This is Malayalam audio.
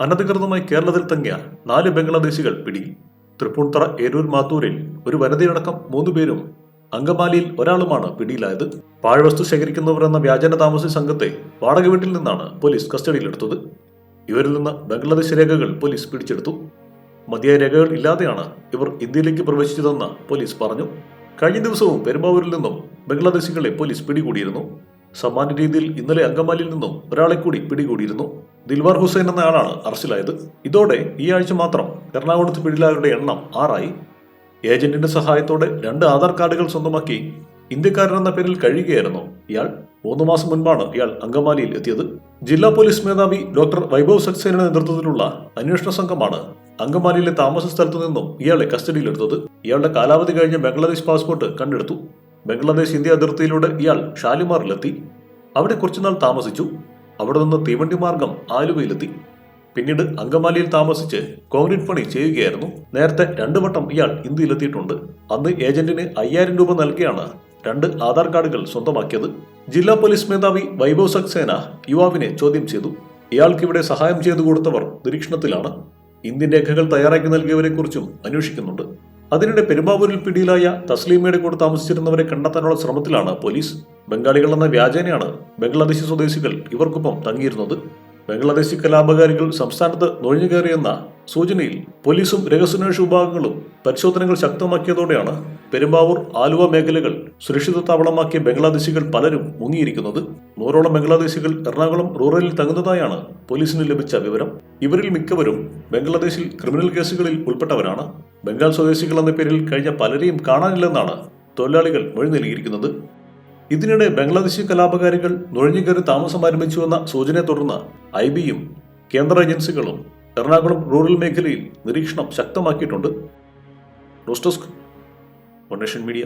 അനധികൃതമായി കേരളത്തിൽ തങ്ങിയ നാല് ബംഗ്ലാദേശികൾ പിടിയിൽ തൃപ്പൂണിത്തറ ഏരൂർ മാത്തൂരിൽ ഒരു വനിതയടക്കം മൂന്ന് പേരും അങ്കമാലിയിൽ ഒരാളുമാണ് പിടിയിലായത്. പാഴ്വസ്തു ശേഖരിക്കുന്നവർ എന്ന വ്യാജന താമസ സംഘത്തെ വാടക വീട്ടിൽ നിന്നാണ് പോലീസ് കസ്റ്റഡിയിലെടുത്തത്. ഇവരിൽ നിന്ന് ബംഗ്ലാദേശ് രേഖകൾ പോലീസ് പിടിച്ചെടുത്തു. മതിയായ രേഖകൾ ഇല്ലാതെയാണ് ഇവർ ഇന്ത്യയിലേക്ക് പ്രവേശിച്ചതെന്ന് പോലീസ് പറഞ്ഞു. കഴിഞ്ഞ ദിവസവും പെരുമ്പാവൂരിൽ നിന്നും ബംഗ്ലാദേശികളെ പോലീസ് പിടികൂടിയിരുന്നു. സമാന രീതിയിൽ ഇന്നലെ അങ്കമാലിയിൽ നിന്നും ഒരാളെ കൂടി പിടികൂടിയിരുന്നു. ദിൽവാർ ഹുസൈൻ എന്നയാളാണ് അറസ്റ്റിലായത്. ഇതോടെ ഈ ആഴ്ച മാത്രം എറണാകുളത്ത് പിടിയിലായവരുടെ എണ്ണം ആറായി. ഏജന്റിന്റെ സഹായത്തോടെ രണ്ട് ആധാർ കാർഡുകൾ സ്വന്തമാക്കി ഇന്ത്യക്കാരൻ എന്ന പേരിൽ കഴിയുകയായിരുന്നു ഇയാൾ. മൂന്ന് മാസം മുൻപാണ് ഇയാൾ അങ്കമാലിയിൽ എത്തിയത്. ജില്ലാ പോലീസ് മേധാവി ഡോക്ടർ വൈഭവ് സക്സേനയുടെ നേതൃത്വത്തിലുള്ള അന്വേഷണ സംഘമാണ് അങ്കമാലിയിലെ താമസ സ്ഥലത്തു നിന്നും ഇയാളെ കസ്റ്റഡിയിലെടുത്തത് ഇയാളുടെ കാലാവധി കഴിഞ്ഞ ബംഗ്ലാദേശ് പാസ്പോർട്ട് കണ്ടെടുത്തു. ബംഗ്ലാദേശ് ഇന്ത്യ അതിർത്തിയിലൂടെ ഇയാൾ ഷാലിമാറിലെത്തി. അവിടെ കുറച്ചുനാൾ താമസിച്ചു. അവിടെ നിന്ന് തീവണ്ടി മാർഗം ആലുവയിലെത്തി. പിന്നീട് അങ്കമാലിയിൽ താമസിച്ച് കോൺക്രീറ്റ് പണി ചെയ്യുകയായിരുന്നു. നേരത്തെ രണ്ടു വട്ടം ഇയാൾ ഇന്ത്യയിലെത്തിയിട്ടുണ്ട്. അന്ന് ഏജന്റിന് അയ്യായിരം രൂപ നൽകിയാണ് രണ്ട് ആധാർ കാർഡുകൾ സ്വന്തമാക്കിയത്. ജില്ലാ പോലീസ് മേധാവി വൈഭവ് സക്സേന യുവാവിനെ ചോദ്യം ചെയ്തു. ഇയാൾക്കിവിടെ സഹായം ചെയ്തു കൊടുത്തവർ നിരീക്ഷണത്തിലാണ്. ഇന്ത്യൻ രേഖകൾ തയ്യാറാക്കി നൽകിയവരെക്കുറിച്ചും അന്വേഷിക്കുന്നുണ്ട്. അതിനിടെ പെരുമ്പാവൂരിൽ പിടിയിലായ തസ്ലീമയുടെ കൂടെ താമസിച്ചിരുന്നവരെ കണ്ടെത്താനുള്ള ശ്രമത്തിലാണ് പോലീസ്. ബംഗാളികൾ എന്ന വ്യാജേനയാണ് ബംഗ്ലാദേശി സ്വദേശികൾ ഇവർക്കൊപ്പം തങ്ങിയിരുന്നത്. ബംഗ്ലാദേശി കലാപകാരികൾ സംസ്ഥാനത്ത് നുഴഞ്ഞുകയറിയെന്ന സൂചനയിൽ പോലീസും രഹസ്യാന്വേഷണ വിഭാഗങ്ങളും പരിശോധനകൾ ശക്തമാക്കിയതോടെയാണ് പെരുമ്പാവൂർ ആലുവ മേഖലകൾ സുരക്ഷിത താവളമാക്കിയ ബംഗ്ലാദേശികൾ പലരും മുങ്ങിയിരിക്കുന്നത്. നൂറോളം ബംഗ്ലാദേശികൾ എറണാകുളം റൂറലിൽ തങ്ങുന്നതായാണ് പോലീസിന് ലഭിച്ച വിവരം. ഇവരിൽ മിക്കവരും ബംഗ്ലാദേശിൽ ക്രിമിനൽ കേസുകളിൽ ഉൾപ്പെട്ടവരാണ്. ബംഗാൾ സ്വദേശികൾ എന്ന പേരിൽ കഴിഞ്ഞ പലരെയും കാണാനില്ലെന്നാണ് തൊഴിലാളികൾ മൊഴി നൽകിയിരിക്കുന്നത്. ഇതിനിടെ ബംഗ്ലാദേശി കലാപകാരികൾ നുഴഞ്ഞുകയറി താമസം ആരംഭിച്ചുവെന്ന സൂചനയെ തുടർന്ന് ഐ ബിയും കേന്ദ്ര ഏജൻസികളും എറണാകുളം റൂറൽ മേഖലയിൽ നിരീക്ഷണം ശക്തമാക്കിയിട്ടുണ്ട്. News desk One Media.